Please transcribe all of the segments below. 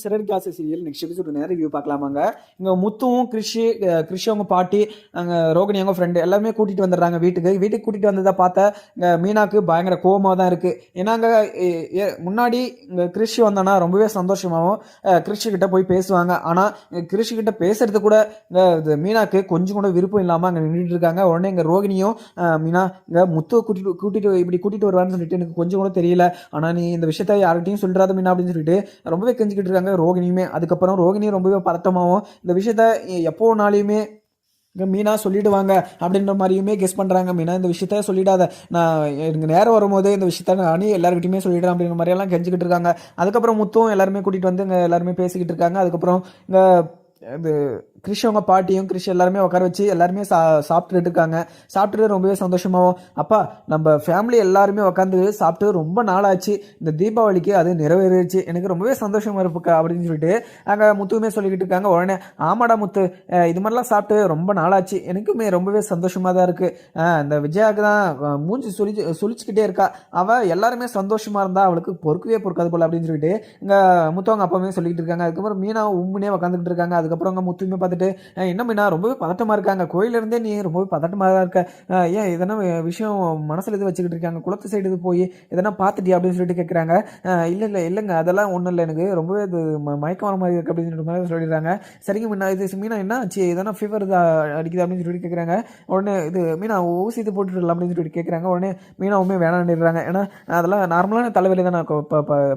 சிறர் காசு serial next episode நேரம் review பார்க்கலாமாங்க இங்கே முத்துவும் கிருஷி கிருஷி அவங்க பாட்டி அங்கே ரோகிணி அவங்க ஃப்ரெண்டு எல்லாமே கூட்டிகிட்டு வந்துடுறாங்க வீட்டுக்கு. வீட்டுக்கு கூட்டிகிட்டு வந்ததை பார்த்தா இங்கே மீனாக்கு பயங்கர கோவமாக தான் இருக்குது ஏன்னா அங்கே முன்னாடி இங்கே கிருஷி வந்தானா ரொம்பவே சந்தோஷமாகவும் அஹ் கிருஷி கிட்ட போய் பேசுவாங்க. ஆனால் கிருஷி கிட்ட பேசுறது கூட இங்கே இது மீனாக்கு கொஞ்சம் கூட விருப்பம் இல்லாமல் அங்கே நின்றுட்டு இருக்காங்க. உடனே இங்கே ரோகிணியும் மீனா இங்கே முத்துவை கூட்டிட்டு கூட்டிட்டு இப்படி கூட்டிட்டு வருவான்னு சொல்லிட்டு எனக்கு கொஞ்சம் கூட தெரியல. ஆனால் நீ இந்த விஷயத்த யார்கிட்டையும் சொல்கிறாத மீனா அப்படின்னு சொல்லிட்டு ரொம்பவே கெஞ்சிக்கிட்டு இருக்காங்க. ரோகிணியுமே அதுக்கப்புறம் ரோகிணியும் ரொம்பவே பதட்டமாகவும் இந்த விஷயத்த எப்போ நாளையுமே இங்கே மீனா சொல்லிடுவாங்க அப்படின்ற மாதிரியுமே கெஸ் பண்ணுறாங்க மீனா இந்த விஷயத்த சொல்லிடாத. நான் எனக்கு நேரம் வரும்போது இந்த விஷயத்த நானே எல்லாருக்கிட்டையுமே சொல்லிடுறேன் அப்படின்ற மாதிரியெல்லாம் கெஞ்சிக்கிட்டு இருக்காங்க. அதுக்கப்புறம் முத்தும் எல்லாருமே கூட்டிகிட்டு வந்து இங்கே எல்லாருமே பேசிக்கிட்டு இருக்காங்க. அதுக்கப்புறம் இங்கே இது கிறிஷ் அவங்க பாட்டியும் கிறிஷ் எல்லாருமே உட்கார வச்சு எல்லாருமே சா சாப்பிட்டுட்டு இருக்காங்க. சாப்பிட்டுட்டு ரொம்பவே சந்தோஷமாகவும் அப்பா நம்ம ஃபேமிலி எல்லாருமே உட்காந்து சாப்பிட்டு ரொம்ப நாளாச்சு. இந்த தீபாவளிக்கு அது நிறைவேறிடுச்சு. எனக்கு ரொம்பவே சந்தோஷமாக இருப்புக்கா அப்படின்னு சொல்லிட்டு அங்கே முத்துவுமே சொல்லிக்கிட்டு இருக்காங்க. உடனே ஆமாடா முத்து இது மாதிரிலாம் சாப்பிட்டு ரொம்ப நாளாச்சு. எனக்குமே ரொம்பவே சந்தோஷமாக தான் இருக்குது இந்த விஜயாவுக்கு தான் மூஞ்சி சுழிச்சு சுழிச்சுக்கிட்டே இருக்கா. அவள் எல்லாருமே சந்தோஷமாக இருந்தால் அவளுக்கு பொறுக்கவே பொறுக்காது போல் அப்படின்னு சொல்லிட்டு இங்கே முத்தவங்க அப்பாவுமே சொல்லிக்கிட்டு இருக்காங்க. அதுக்கப்புறம் மீனா உம்முனே உட்காந்துக்கிட்டு இருக்காங்க. அதுக்கு அதுக்கப்புறம் அங்கே முத்துமே பார்த்துட்டு என்ன மீனா ரொம்பவே பதட்டமாக இருக்காங்க கோயிலிருந்தே நீ ரொம்பவே பதட்டமாக தான் இருக்க. ஏன் எதனா விஷயம் மனசில் இது வச்சுக்கிட்டு இருக்காங்க? குளத்து சைடு இது போய் எதனா பார்த்துட்டியா? அப்படின்னு சொல்லிட்டு கேட்குறாங்க இல்லை இல்லை இல்லைங்க. அதெல்லாம் ஒன்றும் இல்லை. எனக்கு ரொம்பவே இது ம- மயக்கம் வர மாதிரி இருக்குது அப்படின்னு சொல்லிட்டு மாதிரி சொல்லிடுறாங்க. சரிங்க மீனா. இது மீனா என்ன? ஆச்சு எதனா ஃபீவர் அடிக்குது? அப்படின்னு சொல்லிட்டு கேட்குறாங்க உடனே இது மீனா ஊசி இது போட்டுடலாம் அப்படின்னு சொல்லிட்டு கேட்குறாங்க உடனே மீனாவுமே வேணான்னுறாங்க ஏன்னா அதெல்லாம் நார்மலான தலைவலி தான். நான்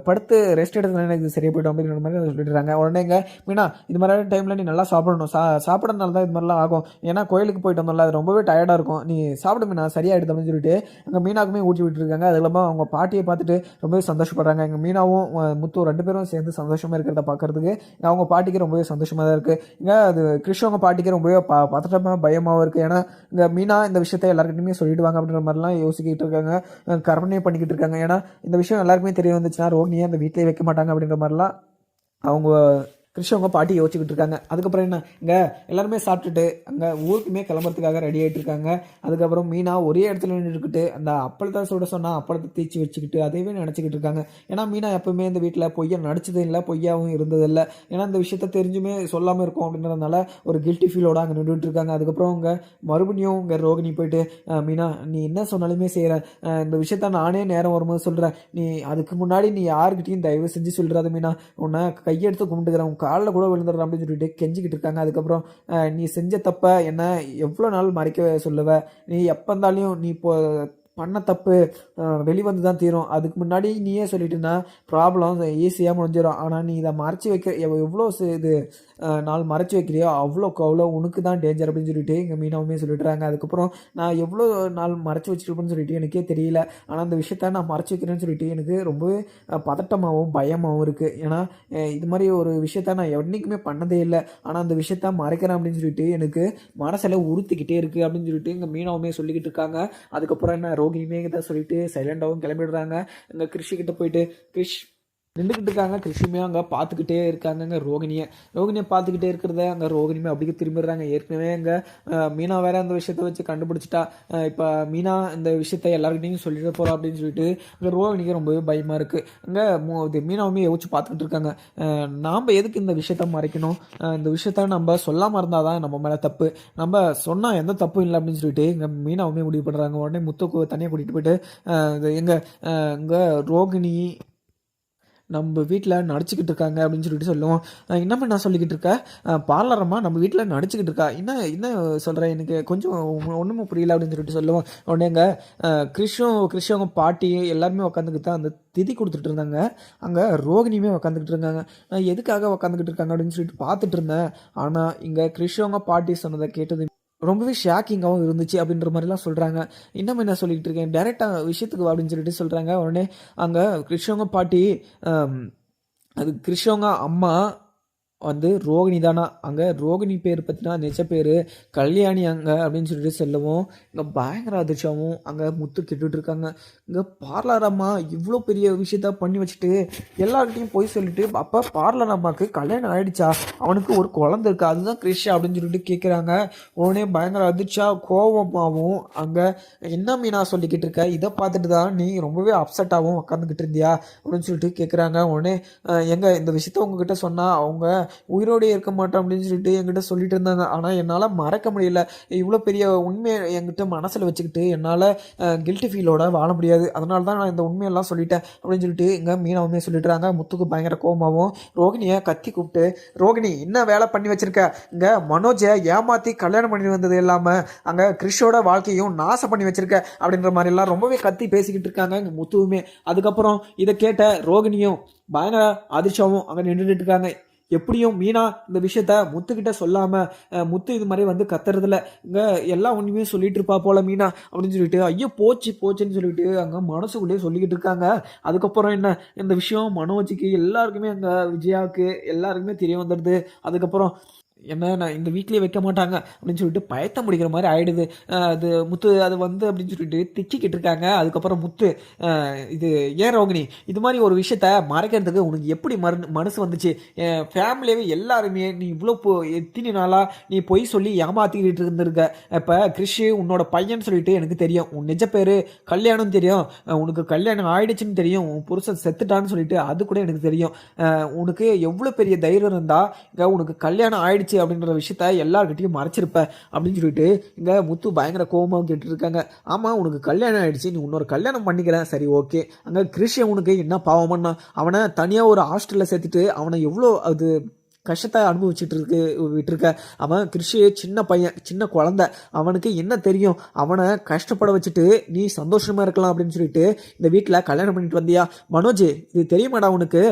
படுத்து ரெஸ்ட் எடுத்ததுனால எனக்கு சரியாக சரியா போய்டும் அப்படின்ற மாதிரி சொல்லிடுறாங்க உடனேங்க மீனா இது மாதிரியான டைமில் நீ நல்லா சாப்பிடணும். சா சாப்பிட்றதுனால தான் இது மாதிரிலாம் ஆகும். ஏன்னா கோயிலுக்கு போயிட்டு வந்தோம்ல அது ரொம்பவே டயர்டாக இருக்கும். நீ சாப்பிடு மீனா சரியாயிடுது அப்படின்னு சொல்லிட்டு அங்கே மீனாக்குமே ஊட்டி விட்டுருக்காங்க. அது இல்லாமல் அவங்க பாட்டியை பார்த்துட்டு ரொம்பவே சந்தோஷப்படுறாங்க. எங்கள் மீனாவும் முத்து ரெண்டு பேரும் சேர்ந்து சந்தோஷமாக இருக்கிறத பார்க்குறதுக்கு அவங்க பாட்டிக்கு ரொம்பவே சந்தோஷமாக தான் இருக்குது இங்கே அது கிறிஸ்டவங்க பாட்டிக்கு ரொம்பவே ப பதட்டமாக பயமாகவும் இருக்குது ஏன்னா இங்கே மீனா இந்த விஷயத்த எல்லாருக்கிட்டையுமே சொல்லிடுவாங்க அப்படின்ற மாதிரிலாம் யோசிக்கிட்டு இருக்காங்க. அஹ், பண்ணிக்கிட்டு இருக்காங்க. ஏன்னா இந்த விஷயம் எல்லாருக்குமே தெரிய வந்துச்சுன்னா ரோகிணியை அந்த வீட்டிலே வைக்க மாட்டாங்க அப்படின்ற மாதிரிலாம் அவங்க கிருஷ்ணவங்க பாட்டி யோசிச்சுக்கிட்டு இருக்காங்க. அதுக்கப்புறம் என்ன? இங்கே எல்லாருமே சாப்பிட்டுட்டு அங்கே ஊருக்குமே கிளம்புறதுக்காக ரெடி ஆகிட்டு இருக்காங்க. அதுக்கப்புறம் மீனா ஒரே இடத்துல நின்றுக்கிட்டு அந்த அப்பளத்தை சுட சொன்னால் அப்பளத்தை தேய்ச்சி வச்சுக்கிட்டு அதையவே நினச்சிக்கிட்டு இருக்காங்க. ஏன்னா மீனா எப்பவுமே இந்த வீட்டில் பொய்யா நடிச்சது இல்லை பொய்யாவும் இருந்ததில்லை. ஏன்னா இந்த விஷயத்த தெரிஞ்சுமே சொல்லாமல் இருக்கும் அப்படின்றதுனால ஒரு கில்ட்டி ஃபீலோட அங்கே நின்றுட்டு இருக்காங்க. அதுக்கப்புறம் அவங்க மறுபடியும் இங்கே ரோகிணி போயிட்டு மீனா நீ என்ன சொன்னாலுமே செய்கிற இந்த விஷயத்த நானே நேரம் வரும்போது சொல்கிறேன் நீ அதுக்கு முன்னாடி நீ யாருக்கிட்டையும் தயவு செஞ்சு சொல்கிறாத மீனா. உன்னை கையெடுத்து கும்பிட்டுக்கிறேன். காலில் கூட விழுந்துடுறேன் அப்படின்னு சொல்லிட்டு கெஞ்சிக்கிட்டு இருக்காங்க. அதுக்கப்புறம் நீ செஞ்ச தப்ப என்ன எவ்வளோ நாள் மறைக்க சொல்லுவ? நீ எப்போ இருந்தாலும் நீ இப்போ பண்ண தப்பு வெளிவந்து தான் தீரும். அதுக்கு முன்னாடி நீயே சொல்லிட்டுனா ப்ராப்ளம் ஈஸியாக முடிஞ்சிடும் ஆனால் நீ இதை மறைச்சி வைக்க எவ்வளோ இது நாள் மறைச்சி வைக்கிறியோ அவ்வளோக்கு அவ்வளோ உனக்கு தான் டேஞ்சர் அப்படின்னு சொல்லிட்டு எங்கள் மீனவுமே சொல்லிட்டுறாங்க. அதுக்கப்புறம் நான் எவ்வளோ நாள் மறைச்சி வச்சிருப்பேன்னு சொல்லிட்டு எனக்கே தெரியல. ஆனால் அந்த விஷயத்த நான் மறைச்சி வைக்கிறேன்னு சொல்லிட்டு எனக்கு ரொம்பவே பதட்டமாகவும் பயமாகவும் இருக்குது ஏன்னா இது மாதிரி ஒரு விஷயத்த நான் என்றைக்குமே பண்ணதே இல்லை. ஆனால் அந்த விஷயத்த மறைக்கிறேன் அப்படின்னு சொல்லிட்டு எனக்கு மனசில் உறுத்திக்கிட்டே இருக்குது அப்படின்னு சொல்லிட்டு எங்கள் மீனவுமே சொல்லிக்கிட்டு இருக்காங்க. அதுக்கப்புறம் என்ன ரோகிணியுமே தான் சொல்லிட்டு சைலண்டாகவும் கிளம்பிடுறாங்க. எங்கள் கிருஷி கிட்ட போயிட்டு கிருஷ் நின்றுக்கிட்டு இருக்காங்க கிருஷியுமே அங்கே பார்த்துக்கிட்டே இருக்காங்கங்க ரோகிணியை ரோகிணியை பார்த்துக்கிட்டே இருக்கிறத அங்கே ரோகிணியுமே அப்படியே திரும்பிடுறாங்க. ஏற்கனவே அங்கே மீனா வேற அந்த விஷயத்த வச்சு கண்டுபிடிச்சிட்டா. இப்போ மீனா இந்த விஷயத்த எல்லாருக்கிட்டையும் சொல்லிட போகிறா அப்படின்னு சொல்லிட்டு அங்கே ரோகிணிக்கு ரொம்பவே பயமாக இருக்குது அங்கே இது மீனாவுமே யோசிச்சு பார்த்துக்கிட்டு இருக்காங்க. நாம் எதுக்கு இந்த விஷயத்த மறைக்கணும்? இந்த விஷயத்த நம்ம சொல்லாமல் இருந்தால் தான் நம்ம மேலே தப்பு. நம்ம சொன்னால் எந்த தப்பும் இல்லை அப்படின்னு சொல்லிட்டு இங்கே மீனாவுமே முடிவு பண்ணுறாங்க உடனே முத்துக்கு தனியாக கூட்டிகிட்டு போயிட்டு எங்கள் இங்கே ரோகிணி நம்ம வீட்டில் நடிச்சுக்கிட்டு இருக்காங்க அப்படின்னு சொல்லிட்டு சொல்லுவோம். அஹ் என்னம்மா நான் சொல்லிக்கிட்டு இருக்கேன் பார்லரம்மா நம்ம வீட்டில் நடிச்சுக்கிட்டு இருக்கா? என்ன என்ன சொல்கிறேன் எனக்கு கொஞ்சம் ஒன்றுமே புரியல அப்படின்னு சொல்லிட்டு சொல்லுவோம். உடனே எங்கள் கிறிஷும் கிறிஷவங்க பாட்டி எல்லாருமே உட்காந்துக்கிட்டு தான் அந்த திதி கொடுத்துட்டு இருந்தாங்க. அங்கே ரோகிணியுமே உட்காந்துக்கிட்டு இருந்தாங்க. நான் எதுக்காக உட்காந்துக்கிட்டு இருக்காங்க அப்படின்னு சொல்லிட்டு பார்த்துட்டு இருந்தேன். ஆனால் இங்கே கிறிஷவங்க பாட்டி சொன்னதை கேட்டது ரொம்பவே ஷாக்கிங்காகவும் இருந்துச்சு அப்படின்ற மாதிரிலாம் சொல்கிறாங்க இன்னும் என்ன சொல்லிகிட்டு இருக்கேன்? டேரெக்டாக விஷயத்துக்கு அப்படின்னு சொல்லிட்டு சொல்கிறாங்க உடனே அங்கே கிருஷ்ணவங்க பாட்டி அது கிருஷ்ணவங்க அம்மா வந்து ரோகிணி தானா? அங்கே ரோகிணி பேர் பற்றினா நிஜ பேர் கல்யாணி அங்கே அப்படின்னு சொல்லிட்டு செல்லவும் இங்கே பயங்கர அதிர்ச்சியாகவும் அங்கே முத்து கேட்டுட்டு இருக்காங்க. இங்கே பார்லர் அம்மா இவ்வளோ பெரிய விஷயத்த பண்ணி வச்சுட்டு எல்லார்கிட்டையும் போய் சொல்லிட்டு அப்போ பார்லர் அம்மாவுக்கு கல்யாணம் ஆகிடுச்சா அவனுக்கு ஒரு குழந்தை இருக்கு? அதுதான் கிறிஷ் அப்படின்னு சொல்லிட்டு கேட்குறாங்க உடனே பயங்கர அதிர்ச்சியா கோபமாகவும் அங்கே என்ன மீனா சொல்லிக்கிட்டு இருக்க? இதை பார்த்துட்டு தான் நீ ரொம்பவே அப்செட்டாகவும் உட்காந்துக்கிட்டு இருந்தியா? அப்படின்னு சொல்லிட்டு கேட்குறாங்க உடனே எங்கே இந்த விஷயத்த உங்ககிட்ட சொன்னால் அவங்க உயிரோடே இருக்க மாட்டோம் அப்படின்னு சொல்லிட்டு என்கிட்ட சொல்லிட்டு இருந்தாங்க. ஆனால் என்னால் மறக்க முடியல. இவ்வளோ பெரிய உண்மையை என்கிட்ட மனசில் வச்சுக்கிட்டு என்னால் கில்ட்டி ஃபீலோட வாழ முடியாது. அதனால தான் நான் இந்த உண்மையெல்லாம் சொல்லிட்டேன் அப்படின்னு சொல்லிட்டு இங்கே மீனாவுமே சொல்லிட்டுறாங்க முத்துக்கு பயங்கர கோபமாகவும் ரோகிணியை கத்தி கூப்பிட்டு ரோகிணி என்ன வேலை பண்ணி வச்சுருக்க? இங்கே மனோஜை ஏமாற்றி கல்யாணம் பண்ணி வந்தது இல்லாமல் அங்கே கிறிஷோட வாழ்க்கையும் நாசம் பண்ணி வச்சுருக்க? அப்படின்ற மாதிரி எல்லாம் ரொம்பவே கத்தி பேசிக்கிட்டு இருக்காங்க இங்கே முத்துவுமே. அதுக்கப்புறம் இதை கேட்ட ரோகிணியும் பயங்கர அதிர்ச்சியாகவும் அங்கே நின்றுட்டு இருக்காங்க. எப்படியும் மீனா இந்த விஷயத்த முத்துக்கிட்ட சொல்லாம முத்து இது மாதிரி வந்து கத்துறதுல இங்க எல்லா ஒன்றுமே சொல்லிட்டு இருப்பா போல மீனா அப்படின்னு சொல்லிட்டு ஐயோ போச்சு போச்சுன்னு சொல்லிட்டு அங்க மனசுக்குள்ளேயே சொல்லிக்கிட்டு இருக்காங்க. அதுக்கப்புறம் என்ன? இந்த விஷயம் மனோஜிக்கு எல்லாருக்குமே அங்க விஜயாவுக்கு எல்லாருக்குமே தெரிய வந்துடுது. அதுக்கப்புறம் என்ன நான் இந்த வீட்லேயே வைக்க மாட்டாங்க அப்படின்னு சொல்லிட்டு பயத்தம் முடிக்கிற மாதிரி ஆயிடுது. அது முத்து அது வந்து அப்படின்னு சொல்லிட்டு திச்சிக்கிட்டு இருக்காங்க. அதுக்கப்புறம் முத்து இது ஏன் ரோகிணி இது மாதிரி ஒரு விஷயத்த மறைக்கிறதுக்கு உனக்கு எப்படி மரு மனசு வந்துச்சு? என் ஃபேமிலியவே எல்லாருமே நீ இவ்வளோ பொ எத்தனை நாளாக நீ பொய் சொல்லி ஏமாத்திக்கிட்டு இருந்திருக்க. இப்போ கிறிஷு உன்னோட பையன் சொல்லிட்டு எனக்கு தெரியும். உன் நிஜ பேர் கல்யாணம் தெரியும். உனக்கு கல்யாணம் ஆயிடுச்சுன்னு தெரியும். உன் புருஷன் செத்துட்டான்னு சொல்லிட்டு அது கூட எனக்கு தெரியும். உனக்கு எவ்வளோ பெரிய தைரியம் இருந்தால் இங்கே உனக்கு கல்யாணம் ஆயிடுச்சு அப்படின்ற விஷயத்த எல்லார்கிட்டயும் மறைச்சிருப்ப அப்படின்னு சொல்லிட்டு இங்கே முத்து பயங்கர கோபமாக கேட்டு இருக்காங்க ஆமாம் உனக்கு கல்யாணம் ஆகிடுச்சு நீ இன்னொரு கல்யாணம் பண்ணிக்கிறேன் சரி ஓகே. அங்கே கிறிஷியன் உனக்கு என்ன பாவம் பண்ணான்? அவனை தனியாக ஒரு ஹாஸ்டலில் சேர்த்துட்டு அவனை எவ்வளோ அது கஷ்டத்தை அனுபவிச்சுட்டு இருக்கு விட்டுருக்க. அவன் கிருஷி சின்ன பையன் சின்ன குழந்தை. அவனுக்கு என்ன தெரியும்? அவனை கஷ்டப்பட வச்சுட்டு நீ சந்தோஷமா இருக்கலாம் அப்படின்னு சொல்லிட்டு இந்த வீட்டில் கல்யாணம் பண்ணிட்டு வந்தியா? மனோஜ் இது தெரியுமாடா உனக்கு?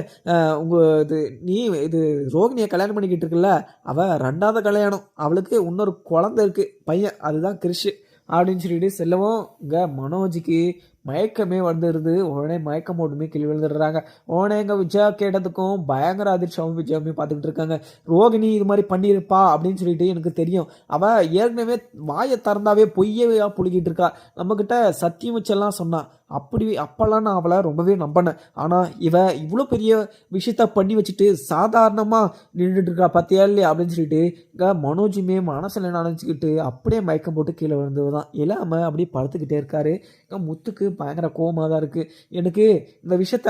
உங்கள் உங்க இது நீ இது ரோகிணியை கல்யாணம் பண்ணிக்கிட்டு இருக்குல்ல? அவள் ரெண்டாவது கல்யாணம். அவளுக்கு இன்னொரு குழந்தை இருக்கு பையன். அதுதான் கிருஷி அப்படின்னு சொல்லிட்டு செல்லவும் இங்கே மனோஜுக்கு மயக்கமே வந்துடுது உடனே மயக்கம் போட்டுமே கீழே விழுந்துடுறாங்க. உடனே எங்கள் விஜயா கேட்டதுக்கும் பயங்கர அதிர்ஷ்டமும் விஜயாவுமே பார்த்துக்கிட்டு இருக்காங்க. ரோகிணி இது மாதிரி பண்ணியிருப்பா அப்படின்னு சொல்லிட்டு எனக்கு தெரியும். அவள் ஏற்கனவே வாயை திறந்தாவே பொய்யவே புழுகிட்டு இருக்கா. நம்மக்கிட்ட சத்தியம் வச்செல்லாம் சொன்னான் அப்படி அப்போல்லாம் நான் அவளை ரொம்பவே நம்பினேன். ஆனால் இவ இவ்வளோ பெரிய விஷயத்த பண்ணி வச்சுட்டு சாதாரணமாக நின்றுட்டு இருக்கா பார்த்தியா இல்லையா அப்படின்னு சொல்லிட்டு இங்கே மனோஜுமே மனசில் நினச்சிக்கிட்டு அப்படியே மயக்கம் போட்டு கீழே விழுந்தது தான் இல்லாமல் அப்படியே படுத்துக்கிட்டே இருக்காரு. இங்கே முத்துக்கு பயங்கர கோவமாக தான் இருக்குது எனக்கு இந்த விஷயத்த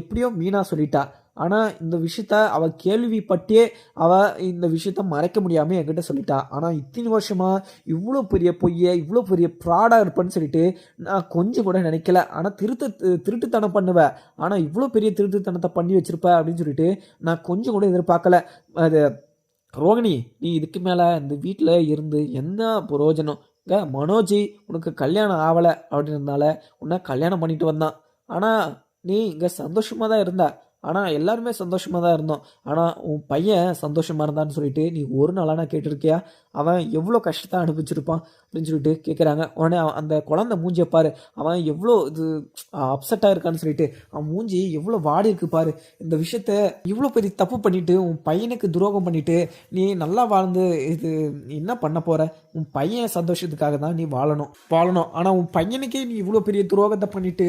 எப்படியோ மீனா சொல்லிட்டா. ஆனால் இந்த விஷயத்த அவ கேள்விப்பட்டே அவ இந்த விஷயத்த மறைக்க முடியாமல் என்கிட்ட சொல்லிட்டா. ஆனால் இத்தனை வருஷமாக இவ்வளோ பெரிய பொய்யை இவ்வளோ பெரிய ப்ராடாக இருப்பேன்னு சொல்லிட்டு நான் கொஞ்சம் கூட நினைக்கல. ஆனால் திருத்த திருட்டுத்தனம் பண்ணுவேன் ஆனால் இவ்வளோ பெரிய திருட்டுத்தனத்தை பண்ணி வச்சிருப்ப அப்படின்னு சொல்லிட்டு நான் கொஞ்சம் கூட எதிர்பார்க்கல. அது ரோகிணி நீ இதுக்கு மேலே இந்த வீட்டில் இருந்து என்ன பிரயோஜனம்? மனோஜி உனக்கு கல்யாணம் ஆகலை அப்படின்றதுனால உன்னை கல்யாணம் பண்ணிட்டு வந்தான். ஆனால் நீ இங்கே சந்தோஷமாக தான் இருந்தா. ஆனால் எல்லாருமே சந்தோஷமாக தான் இருந்தோம். ஆனால் உன் பையன் சந்தோஷமாக இருந்தான்னு சொல்லிட்டு நீ ஒரு நாளான கேட்டிருக்கியா? அவன் எவ்வளோ கஷ்டத்தை அனுபவிச்சிருப்பான்? அப்படின்னு சொல்லிட்டு கேட்குறாங்க உடனே அவன் அந்த குழந்தை மூஞ்சியை பாரு. அவன் எவ்வளோ இது அப்செட்டாக இருக்கான்னு சொல்லிட்டு அவன் மூஞ்சி எவ்வளோ வாடி இருக்கு பாரு. இந்த விஷயத்த இவ்வளோ பெரிய தப்பு பண்ணிட்டு உன் பையனுக்கு துரோகம் பண்ணிட்டு நீ நல்லா வாழ்ந்து இது என்ன பண்ண போற? உன் பையன் சந்தோஷத்துக்காக தான் நீ வாழணும் வாழணும். ஆனால் உன் பையனுக்கே நீ இவ்வளோ பெரிய துரோகத்தை பண்ணிட்டு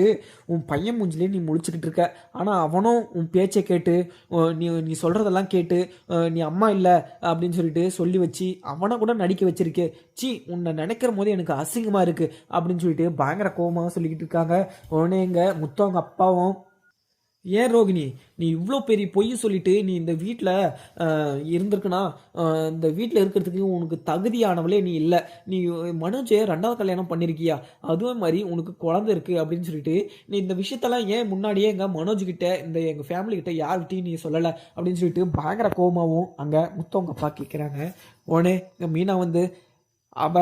உன் பையன் மூஞ்சிலே நீ முழிச்சுக்கிட்டு இருக்க. ஆனால் அவனும் உன் பேச்சை கேட்டு நீ நீ சொல்கிறதெல்லாம் கேட்டு நீ அம்மா இல்லை அப்படின்னு சொல்லிட்டு சொல்லி வச்சு அவனை கூட நடிக்க வச்சிருக்கே. சி உன்னை நினைக்கிற போது எனக்கு அசிங்கமாக இருக்குது அப்படின்னு சொல்லிட்டு பயங்கர கோபமாக சொல்லிக்கிட்டு இருக்காங்க. உடனே எங்கள் முத்தவங்க அப்பாவும் ஏன் ரோகிணி? நீ இவ்வளோ பெரிய பொய் சொல்லிட்டு நீ இந்த வீட்டில் இருந்திருக்குன்னா இந்த வீட்டில் இருக்கிறதுக்கு உனக்கு தகுதியானவளே நீ இல்லை. நீ மனோஜை ரெண்டாவது கல்யாணம் பண்ணியிருக்கியா அதுவே மாதிரி உனக்கு குழந்தை இருக்குது அப்படின்னு சொல்லிட்டு நீ இந்த விஷயத்தெல்லாம் ஏன் முன்னாடியே எங்கள் மனோஜ்கிட்ட இந்த எங்கள் ஃபேமிலிக்கிட்ட யார்கிட்டையும் நீ சொல்லலை அப்படின்னு சொல்லிட்டு பயங்கர கோபமாகவும் அங்கே முத்தவங்க அப்பா கேட்குறாங்க உடனே இங்கே மீனா வந்து அவ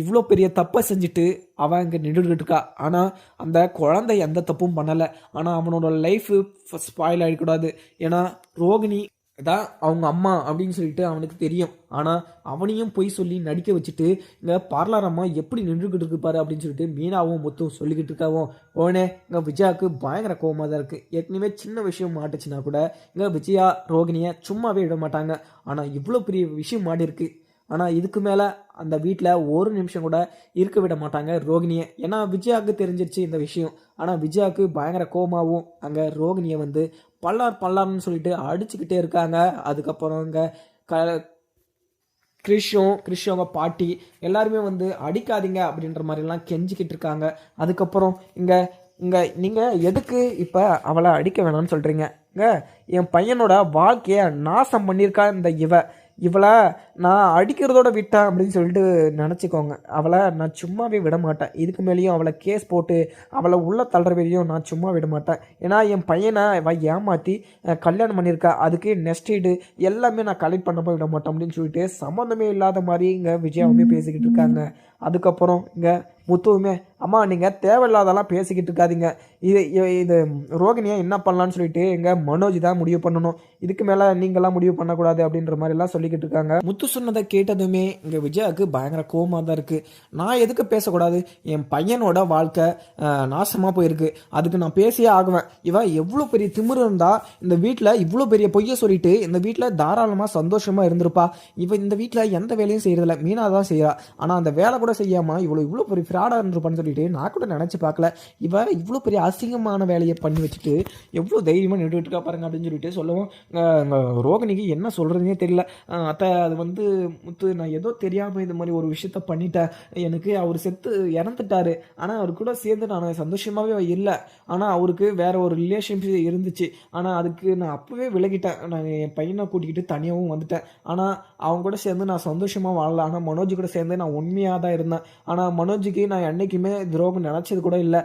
இவ்வளோ பெரிய தப்பை செஞ்சுட்டு அவன் இங்கே நின்றுக்கிட்டு இருக்கா? ஆனால் அந்த குழந்தை எந்த தப்பும் பண்ணலை. ஆனால் அவனோட லைஃபு ஸ்பாயில் ஆகிடக்கூடாது ஏன்னா ரோகிணி தான் அவங்க அம்மா அப்படின்னு சொல்லிட்டு அவனுக்கு தெரியும். ஆனால் அவனையும் போய் சொல்லி நடிக்க வச்சுட்டு இங்கே பார்லர் அம்மா எப்படி நின்றுக்கிட்டு இருப்பாரு அப்படின்னு சொல்லிட்டு மீனாவும் முத்தும் சொல்லிக்கிட்டு இருக்காவும். ஓனே இங்கே விஜயாவுக்கு பயங்கர கோவமாக தான் இருக்குது ஏற்கனவே சின்ன விஷயம் மாட்டுச்சுன்னா கூட இங்கே விஜயா ரோகிணியை சும்மாவே விட மாட்டாங்க. ஆனால் இவ்வளோ பெரிய விஷயம் மாடி இருக்குது ஆனால் இதுக்கு மேலே அந்த வீட்டில் ஒரு நிமிஷம் கூட இருக்க விட மாட்டாங்க ரோகிணியை. ஏன்னா விஜயாவுக்கு தெரிஞ்சிருச்சு இந்த விஷயம். ஆனால் விஜயாவுக்கு பயங்கர கோமாவும் அங்கே ரோகிணியை வந்து பல்லார் பல்லார்னு சொல்லிட்டு அடிச்சுக்கிட்டே இருக்காங்க. அதுக்கப்புறம் இங்கே க கிறிஷும் கிறிஷோங்க பாட்டி எல்லாருமே வந்து அடிக்காதீங்க அப்படின்ற மாதிரிலாம் கெஞ்சிக்கிட்டு இருக்காங்க. அதுக்கப்புறம் இங்கே இங்கே நீங்கள் எதுக்கு இப்போ அவளை அடிக்க வேணாம்னு சொல்கிறீங்க இங்கே என் பையனோட வாழ்க்கையை நாசம் பண்ணியிருக்கா இந்த இவ. இவளை நான் அடிக்கிறதோட விட்டேன் அப்படின்னு சொல்லிட்டு நினச்சிக்கோங்க. அவளை நான் சும்மாவே விட மாட்டேன். இதுக்கு மேலேயும் அவளை கேஸ் போட்டு அவளை உள்ள தள்ளுற வரையும் நான் சும்மா விட மாட்டேன். ஏன்னா என் பையனை இவ ஏமாற்றி கல்யாணம் பண்ணியிருக்கா. அதுக்கு நெக்ஸ்ட் ஈடு எல்லாமே நான் கலெக்ட் பண்ண போய் விட மாட்டேன் அப்படின்னு சொல்லிட்டு சம்மந்தமே இல்லாத மாதிரி இங்கே விஜயாவுமே பேசிக்கிட்டு இருக்காங்க. அதுக்கப்புறம் இங்கே முத்துவுமே அம்மா நீங்கள் தேவையில்லாதெல்லாம் பேசிக்கிட்டு இருக்காதீங்க. இது இது ரோகிணியை என்ன பண்ணலான்னு சொல்லிட்டு எங்கள் மனோஜ் தான் முடிவு பண்ணணும். இதுக்கு மேலே நீங்களாம் முடிவு பண்ணக்கூடாது அப்படின்ற மாதிரிலாம் சொல்லிக்கிட்டு இருக்காங்க. முத்து சொன்னதை கேட்டதுமே இங்கே விஜயாவுக்கு பயங்கர கோவமாக தான் இருக்குது நான் எதுக்கு பேசக்கூடாது? என் பையனோட வாழ்க்கை நாசமாக போயிருக்கு. அதுக்கு நான் பேசியே ஆகுவேன். இவன் எவ்வளோ பெரிய திமிரு இருந்தால் இந்த வீட்டில் இவ்வளோ பெரிய பொய்யை சொல்லிட்டு இந்த வீட்டில் தாராளமாக சந்தோஷமாக இருந்திருப்பா. இவன் இந்த வீட்டில் எந்த வேலையும் செய்கிறதில்ல மீனாக தான் செய்கிறா ஆனால் அந்த வேலை கூட செய்யாமல் இவ்வளோ இவ்வளோ பெரிய ஃப்ராடாக இருந்திருப்பான்னு சொல்லிட்டு நான் கூட நினச்சி பார்க்கல. இவ இவ்வளோ பெரிய அசிங்கமான வேலையை பண்ணி வச்சுட்டு எவ்வளோ தைரியமாக நின்றுட்டு இருக்கா பாருங்க அப்படின்னு சொல்லிட்டு சொல்லவும் ரோகிணிக்கு என்ன சொல்கிறதுனே தெரியல. அத்தை அது வந்து முத்து நான் ஏதோ தெரியாமல் இந்த மாதிரி ஒரு விஷயத்த பண்ணிட்டேன் எனக்கு அவர் செத்து இறந்துட்டாரு. ஆனால் அவர் கூட சேர்ந்து நான் சந்தோஷமாகவே இல்லை. ஆனால் அவருக்கு வேற ஒரு ரிலேஷன்ஷிப் இருந்துச்சு. ஆனால் அதுக்கு நான் அப்போவே விலகிட்டேன். நான் என் பையனை கூட்டிக்கிட்டு தனியாகவும் வந்துட்டேன். ஆனால் அவங்க கூட சேர்ந்து நான் சந்தோஷமாக வாழல. ஆனால் மனோஜ் கூட சேர்ந்து நான் உண்மையாக தான் இருந்தேன். ஆனால் மனோஜுக்கு நான் என்றைக்குமே துரோகம் நினச்சது கூட இல்லை.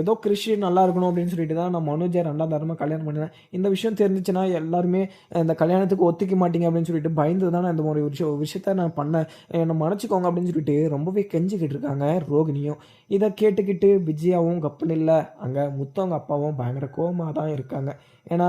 ஏதோ கிருஷி நல்லா இருக்கணும் அப்படின்னு சொல்லிட்டு தான் நான் மனுஜை ரெண்டாம் தரமாக கல்யாணம் பண்ணினேன். இந்த விஷயம் தெரிஞ்சிச்சுன்னா எல்லாருமே இந்த கல்யாணத்துக்கு ஒத்துக்க மாட்டீங்க அப்படின்னு சொல்லிட்டு பயந்து தான் நான் இந்த மாதிரி ஒரு விஷயம் விஷயத்த நான் பண்ணேன். என்னை மன்னிச்சிக்கோங்க அப்படின்னு சொல்லிட்டு ரொம்பவே கெஞ்சிக்கிட்டு இருக்காங்க ரோகிணியும். இதை கேட்டுக்கிட்டு விஜயாவும் கப்பல் இல்லை. அங்கே முத்தவங்க அப்பாவும் பயங்கர கோமாக தான் இருக்காங்க. ஏன்னா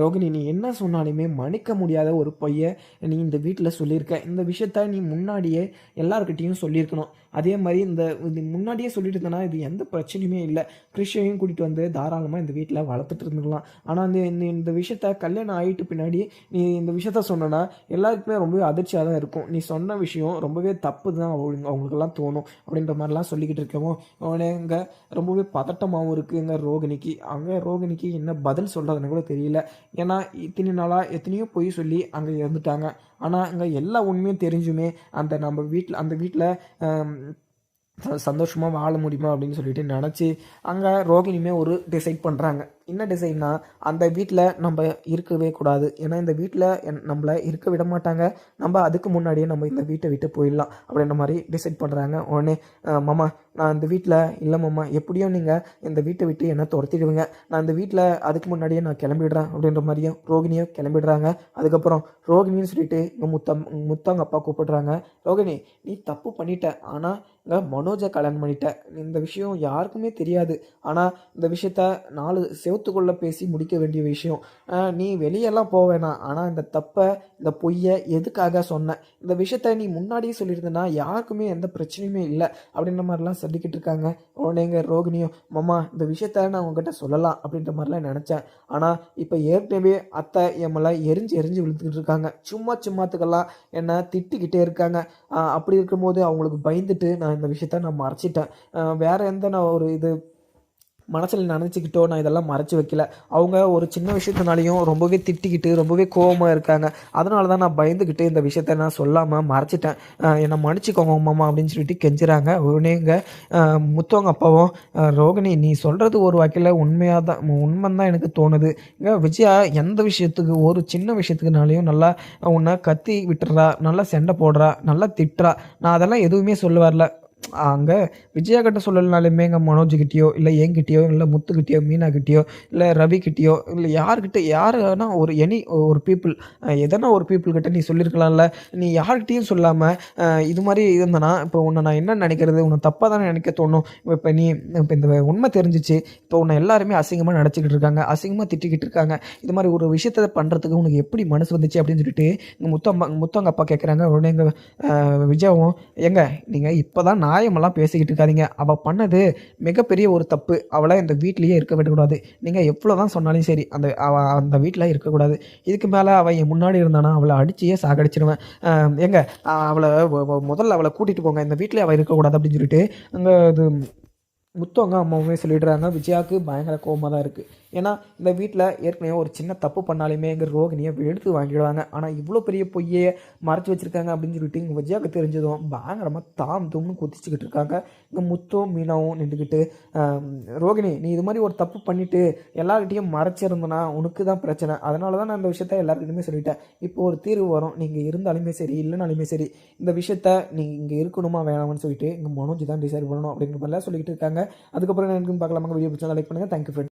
ரோகிணி நீ என்ன சொன்னாலுமே மன்னிக்க முடியாத ஒரு பொய்யை நீ இந்த வீட்டில் சொல்லியிருக்க. இந்த விஷயத்த நீ முன்னாடியே எல்லாருக்கிட்டேயும் சொல்லியிருக்கணும். அதே மாதிரி இந்த இது முன்னாடியே சொல்லிட்டு இருந்தனா இது எந்த பிரச்சனையுமே இல்லை. கிறிஷையும் கூட்டிகிட்டு வந்து தாராளமாக இந்த வீட்டில் வளர்த்துட்டு இருந்துக்கலாம் ஆனால் இந்த இந்த இந்த விஷயத்த கல்யாணம் ஆகிட்டு பின்னாடி நீ இந்த விஷயத்த சொன்னனா எல்லாருக்குமே ரொம்பவே அதிர்ச்சியாக தான் இருக்கும். நீ சொன்ன விஷயம் ரொம்பவே தப்பு தான் அவங்க அவங்களுக்கெல்லாம் தோணும் அப்படின்ற மாதிரிலாம் சொல்லிக்கிட்டு இருக்கவும் அவனே இங்கே ரொம்பவே பதட்டமாகவும் இருக்குது இங்கே ரோகிணிக்கு. அங்கே ரோகிணிக்கு என்ன பதில் சொல்கிறதுன்னு கூட தெரியல. ஏன்னா இத்தனை நாளாக எத்தனையோ பொய் சொல்லி அங்கே இறந்துட்டாங்க. ஆனால் அங்கே எல்லா உண்மையும் தெரிஞ்சுமே அந்த நம்ம வீட்டில் அந்த வீட்டில் சந்தோஷமாக வாழ முடியுமா அப்படின்னு சொல்லிட்டு நினச்சி அங்கே ரோகிணியுமே ஒரு டிசைட் பண்ணுறாங்க என்ன டிசைன்னா அந்த வீட்டில் நம்ம இருக்கவே கூடாது. ஏன்னா இந்த வீட்டில் நம்மளை இருக்க விட மாட்டாங்க. நம்ம அதுக்கு முன்னாடியே நம்ம இந்த வீட்டை விட்டு போயிடலாம் அப்படின்ற மாதிரி டிசைட் பண்ணுறாங்க உடனே மாமா நான் இந்த வீட்டில் இல்லை மாமா. எப்படியும் நீங்கள் இந்த வீட்டை விட்டு என்ன துரத்திடுவீங்க. நான் இந்த வீட்டில் அதுக்கு முன்னாடியே நான் கிளம்பிடுறேன் அப்படின்ற மாதிரியும் ரோகிணியும் கிளம்பிடுறாங்க. அதுக்கப்புறம் ரோகிணின்னு சொல்லிட்டு இங்கே முத்தம் முத்தவங்க அப்பா கூப்பிடுறாங்க. ரோகிணி நீ தப்பு பண்ணிட்ட. ஆனால் இங்கே மனோஜை கல்யாணம் பண்ணிட்ட. இந்த விஷயம் யாருக்குமே தெரியாது. ஆனால் இந்த விஷயத்த நாலு சேர்த்துக்குள்ளே பேசி முடிக்க வேண்டிய விஷயம். நீ வெளியெல்லாம் போக வேணாம். ஆனால் இந்த தப்பை இந்த பொய்யை எதுக்காக சொன்ன? இந்த விஷயத்த நீ முன்னாடியே சொல்லியிருந்தனா யாருக்குமே எந்த பிரச்சனையுமே இல்லை அப்படின்ற மாதிரிலாம் சொல்லிக்கிட்டு இருக்காங்க. உடனேங்க ரோகிணியும் மாமா இந்த விஷயத்த நான் உங்ககிட்ட சொல்லலாம் அப்படின்ற மாதிரிலாம் நினச்சேன். ஆனால் இப்போ ஏற்கனவே அத்தை என் மேலே எரிஞ்சு எரிஞ்சு விழுந்துக்கிட்டு இருக்காங்க. சும்மா சும்மாத்துக்கெல்லாம் என்னை திட்டிக்கிட்டே இருக்காங்க. அப்படி இருக்கும்போது அவங்களுக்கு பயந்துட்டு நான் இந்த விஷயத்த நான் மறைச்சிட்டேன். வேறு வேற எந்த நான் ஒரு இது மனசில் நினச்சிக்கிட்டோ நான் இதெல்லாம் மறைச்சி வைக்கல. அவங்க ஒரு சின்ன விஷயத்தினாலையும் ரொம்பவே திட்டிக்கிட்டு ரொம்பவே கோவமாக இருக்காங்க. அதனால தான் நான் பயந்துக்கிட்டு இந்த விஷயத்த நான் சொல்லாமல் மறைச்சிட்டேன். என்னை மன்னிச்சிக்கோங்க மாமா அப்படின்னு சொல்லிட்டு கெஞ்சுறாங்க. உடனே இங்கே முத்தவங்க அப்பாவும் ரோகிணி நீ சொல்கிறது ஒரு வகையில் உண்மையாக தான் உண்மை தான் எனக்கு தோணுது. இங்கே விஜயா எந்த விஷயத்துக்கு ஒரு சின்ன விஷயத்துக்குனாலையும் நல்லா உன்னை கத்தி விட்டுறா நல்லா சண்டை போடுறா நல்லா திட்டுறா. நான் அதெல்லாம் எதுவுமே சொல்ல வரல. அங்கே விஜயா கிட்ட சொல்லலைனாலுமே எங்கள் மனோஜ்கிட்டயோ இல்லை என்கிட்டயோ இல்லை முத்துக்கிட்டயோ மீனாக்கிட்டயோ இல்லை ரவிக்கிட்டயோ இல்லை யார்கிட்ட யாருன்னா ஒரு எனி ஒரு பீப்புள் எதனா ஒரு பீப்புள்கிட்ட நீ சொல்லியிருக்கலாம்ல நீ யார்கிட்டையும் சொல்லாமல் இது மாதிரி இருந்தனா இப்போ உன்னை நான் என்ன நினைக்கிறது உன்னை தப்பாக தானே நினைக்க தோணும் இப்போ நீ இப்போ இந்த உண்மை தெரிஞ்சிச்சு இப்போ உன்னை எல்லாருமே அசிங்கமாக நினச்சிக்கிட்டு இருக்காங்க அசிங்கமாக திட்டிக்கிட்டு இருக்காங்க இது மாதிரி ஒரு விஷயத்த பண்ணுறதுக்கு உனக்கு எப்படி மனசு வந்துச்சு அப்படின்னு சொல்லிட்டு எங்கள் முத்தம்மா முத்தவங்க அப்பா கேட்குறாங்க உடனே எங்கள் விஜயாவும் எங்க நீங்கள் இப்போ தான் நான் நியாயமெல்லாம் பேசிக்கிட்டு இருக்காதீங்க. அவள் பண்ணது மிகப்பெரிய ஒரு தப்பு. அவளை இந்த வீட்லேயே இருக்க விடக்கூடாது. நீங்கள் எவ்வளோ தான் சொன்னாலும் சரி அந்த அவள் அந்த வீட்டில் இருக்கக்கூடாது. இதுக்கு மேலே அவள் என் முன்னாடி இருந்தானா அவளை அடிச்சியே சாகடிச்சிடுவேன் எங்க அவளை முதல்ல அவளை கூட்டிகிட்டு போங்க. இந்த வீட்டில் அவள் இருக்கக்கூடாது அப்படின்னு சொல்லிட்டு அங்கே இது முத்தவங்க அம்மாவுமே சொல்லிடுறாங்க. விஜயாவுக்கு பயங்கர கோவமாக தான் இருக்குது ஏன்னா இந்த வீட்டில் ஏற்கனவே ஒரு சின்ன தப்பு பண்ணாலுமே எங்கள் ரோகிணியை எடுத்து வாங்கிடுவாங்க. ஆனால் இவ்வளோ பெரிய பொய்யை மறைச்சி வச்சுருக்காங்க அப்படின்னு சொல்லிட்டு இங்கே விஜயாவுக்கு தெரிஞ்சதும் பயங்கரமாக தாம் தும்னு குதிச்சுக்கிட்டு இருக்காங்க. இங்கே முத்தும் மீனாவும் நின்றுக்கிட்டு ரோகிணி நீ இது மாதிரி ஒரு தப்பு பண்ணிவிட்டு எல்லார்கிட்டையும் மறைச்சிருந்தனா உனக்கு தான் பிரச்சனை. அதனால தான் நான் இந்த விஷயத்த எல்லாருக்கிட்டையுமே சொல்லிட்டேன். இப்போ ஒரு தீர்வு வரும். நீங்கள் இருந்தாலுமே சரி இல்லைனாலுமே சரி இந்த விஷயத்த நீ இங்கே இருக்கணுமா வேணாம்னு சொல்லிட்டு இங்கே மனோஜ் தான் டிசைட் பண்ணணும் அப்படிங்கிற மாதிரிலாம் சொல்லிக்கிட்டு இருக்காங்க. அதுக்கப்புறம் என்ன இருக்குன்னு பார்க்கலாமா வீடியோ பிடிச்சா லைக் பண்ணுங்கள் தேங்க்யூ ஃப்ரெண்ட்